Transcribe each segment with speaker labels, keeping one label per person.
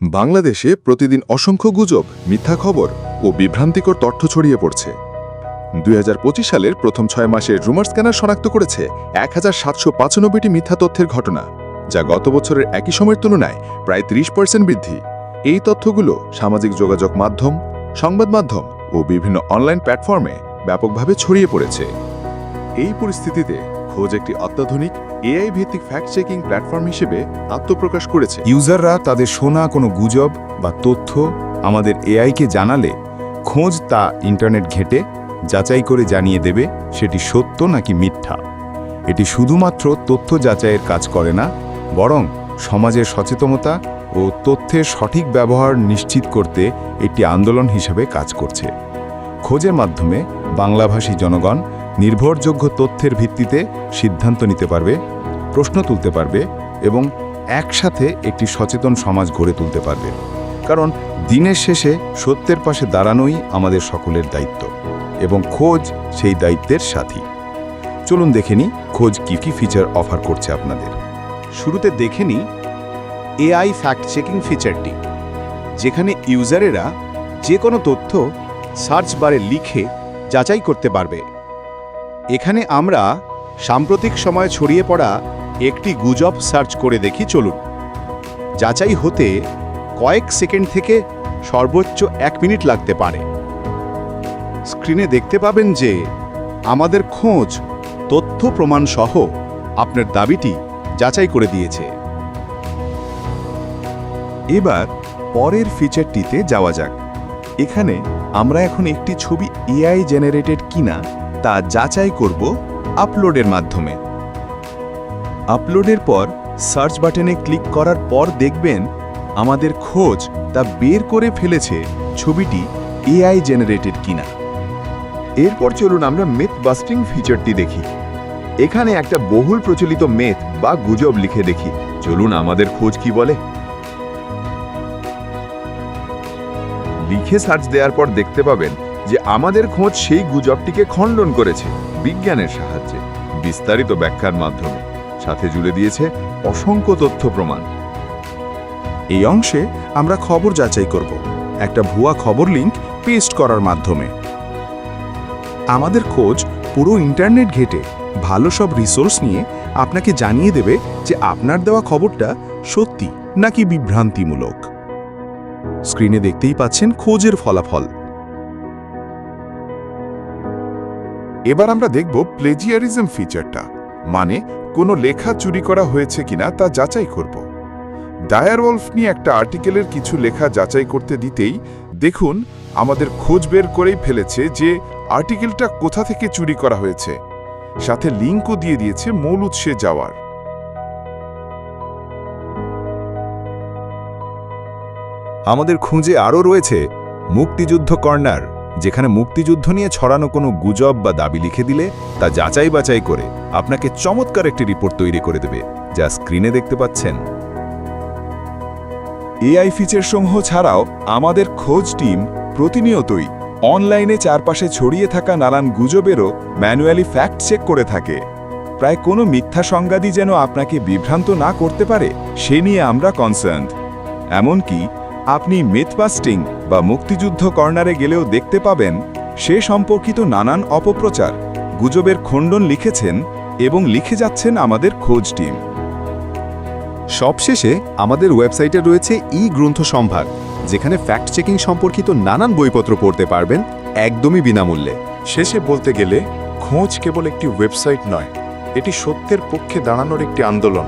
Speaker 1: বাংলাদেশে প্রতিদিন অসংখ্য গুজব, মিথ্যা খবর ও বিভ্রান্তিকর তথ্য ছড়িয়ে পড়ছে। দুই হাজার পঁচিশ সালের প্রথম ছয় মাসের রুমার স্ক্যানার শনাক্ত করেছে এক হাজার সাতশো পাঁচানব্বইটি মিথ্যা তথ্যের ঘটনা, যা গত বছরের একই সময়ের তুলনায় প্রায় ত্রিশ পার্সেন্ট বৃদ্ধি। এই তথ্যগুলো সামাজিক যোগাযোগ মাধ্যম, সংবাদ মাধ্যম ও বিভিন্ন অনলাইন প্ল্যাটফর্মে ব্যাপকভাবে ছড়িয়ে পড়েছে। এই পরিস্থিতিতে খোঁজ একটি অত্যাধুনিক এআই ভিত্তিক ফ্যাক্ট চেকিং প্ল্যাটফর্ম হিসেবে আত্মপ্রকাশ করেছে।
Speaker 2: ইউজাররা তাদের শোনা কোনো গুজব বা তথ্য আমাদের এআইকে জানালে খোঁজ তা ইন্টারনেট ঘেঁটে যাচাই করে জানিয়ে দেবে সেটি সত্য নাকি মিথ্যা। এটি শুধুমাত্র তথ্য যাচাইয়ের কাজ করে না, বরং সমাজের সচেতনতা ও তথ্যের সঠিক ব্যবহার নিশ্চিত করতে একটি আন্দোলন হিসেবে কাজ করছে। খোঁজের মাধ্যমে বাংলাভাষী জনগণ নির্ভরযোগ্য তথ্যের ভিত্তিতে সিদ্ধান্ত নিতে পারবে, প্রশ্ন তুলতে পারবে এবং একসাথে একটি সচেতন সমাজ গড়ে তুলতে পারবে। কারণ দিনের শেষে সত্যের পাশে দাঁড়ানোই আমাদের সকলের দায়িত্ব এবং খোঁজ সেই দায়িত্বের সাথী। চলুন দেখে নিই খোঁজ কী কী ফিচার অফার করছে আপনাদের।
Speaker 3: শুরুতে দেখে নিই এআই ফ্যাক্ট চেকিং ফিচারটি যেখানে ইউজারেরা যে কোনো তথ্য সার্চ বারে লিখে যাচাই করতে পারবে। এখানে আমরা সাম্প্রতিক সময়ে ছড়িয়ে পড়া একটি গুজব সার্চ করে দেখি, চলুন। যাচাই হতে কয়েক সেকেন্ড থেকে সর্বোচ্চ এক মিনিট লাগতে পারে। স্ক্রিনে দেখতে পাবেন যে আমাদের খোঁজ, তথ্য প্রমাণ সহ আপনার দাবিটি যাচাই করে দিয়েছে।
Speaker 4: এবার পরের ফিচারটিতে যাওয়া যাক। এখানে আমরা এখন একটি ছবি এআই জেনারেটেড কিনা তা যাচাই করব আপলোডের মাধ্যমে। আপলোডের পর সার্চ বাটনে ক্লিক করার পর দেখবেন আমাদের খোঁজ তা বের করে ফেলেছে ছবিটি এআই জেনারেটেড কিনা।
Speaker 5: এরপর চলুন আমরা মেথ বাস্টিং ফিচারটি দেখি। এখানে একটা বহুল প্রচলিত মেথ বা গুজব লিখে দেখি। চলুন আমাদের খোঁজ কি বলে? লিখে সার্চ দেওয়ার পর দেখতে পাবেন যে আমাদের খোঁজ সেই গুজবটিকে খণ্ডন করেছে বিজ্ঞানের সাহায্যে, বিস্তারিত ব্যাখ্যার মাধ্যমে। সাথে জুড়ে দিয়েছে অসংখ্য তথ্য প্রমাণ।
Speaker 2: এই অংশে আমরা খবর যাচাই করব। একটা ভুয়া খবর লিংক পেস্ট করার মাধ্যমে। আমাদের খোঁজ পুরো ইন্টারনেট ঘেটে ভালো সব রিসোর্স নিয়ে আপনাকে জানিয়ে দেবে যে আপনার দেওয়া খবরটা সত্যি নাকি বিভ্রান্তিমূলক। স্ক্রিনে দেখতেই পাচ্ছেন খোঁজের ফলাফল।
Speaker 6: এবার আমরা দেখব প্লেজিয়ারিজম ফিচারটা মানে কোনো লেখা চুরি করা হয়েছে কিনা তা যাচাই করব। ডায়ারওয়ালফ নিয়ে একটা আর্টিকেলের কিছু লেখা যাচাই করতে দিতেই দেখুন আমাদের খোঁজ বের করেই ফেলেছে যে আর্টিকেলটা কোথা থেকে চুরি করা হয়েছে। সাথে লিঙ্কও দিয়ে দিয়েছে মূল উৎসে যাওয়ার।
Speaker 2: আমাদের খুঁজে আরও রয়েছে মুক্তিযুদ্ধ কর্নার। যেখানে মুক্তিযুদ্ধ নিয়ে ছড়ানো কোনো গুজব বা দাবি লিখে দিলে তা যাচাই বাছাই করে আপনাকে চমৎকার একটি রিপোর্ট তৈরি করে দেবে, যা স্ক্রিনে দেখতে পাচ্ছেন।
Speaker 6: এআই ফিচারসমূহ ছাড়াও আমাদের খোঁজ টিম প্রতিনিয়তই অনলাইনে চারপাশে ছড়িয়ে থাকা নানান গুজবেরও ম্যানুয়ালি ফ্যাক্ট চেক করে থাকে। প্রায় কোনো মিথ্যা সংবাদই যেন আপনাকে বিভ্রান্ত না করতে পারে, সে নিয়ে আমরা কনসার্ন এমনকি আপনি মিথবাস্টিং বা মুক্তিযুদ্ধ কর্নারে গেলেও দেখতে পাবেন সে সম্পর্কিত নানান অপপ্রচার, গুজবের খণ্ডন লিখেছেন এবং লিখে যাচ্ছেন আমাদের খোঁজ টিম।
Speaker 3: সবশেষে আমাদের ওয়েবসাইটে রয়েছে ই গ্রন্থ সম্ভার, যেখানে ফ্যাক্ট চেকিং সম্পর্কিত নানান বইপত্র পড়তে পারবেন একদমই বিনামূল্যে।
Speaker 6: শেষে বলতে গেলে, খোঁজ কেবল একটি ওয়েবসাইট নয়, এটি সত্যের পক্ষে দাঁড়ানোর একটি আন্দোলন।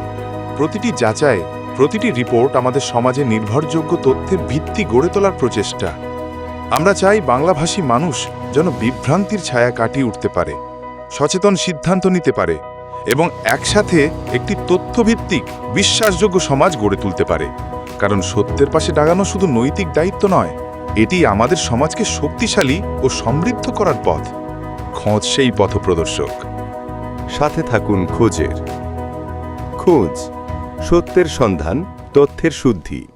Speaker 6: প্রতিটি যাচাই প্রতিটি রিপোর্ট আমাদের সমাজে নির্ভরযোগ্য তথ্যের ভিত্তি গড়ে তোলার প্রচেষ্টা। আমরা চাই বাংলাভাষী মানুষ যেন বিভ্রান্তির ছায়া কাটিয়ে উঠতে পারে, সচেতন সিদ্ধান্ত নিতে পারে এবং একসাথে একটি তথ্যভিত্তিক, বিশ্বাসযোগ্য সমাজ গড়ে তুলতে পারে। কারণ সত্যের পাশে দাঁড়ানো শুধু নৈতিক দায়িত্ব নয়, এটি আমাদের সমাজকে শক্তিশালী ও সমৃদ্ধ করার পথ। খোঁজ সেই পথপ্রদর্শক।
Speaker 5: সাথে থাকুন খোঁজের। খোঁজ। সত্যের সন্ধান তথ্যের শুদ্ধি।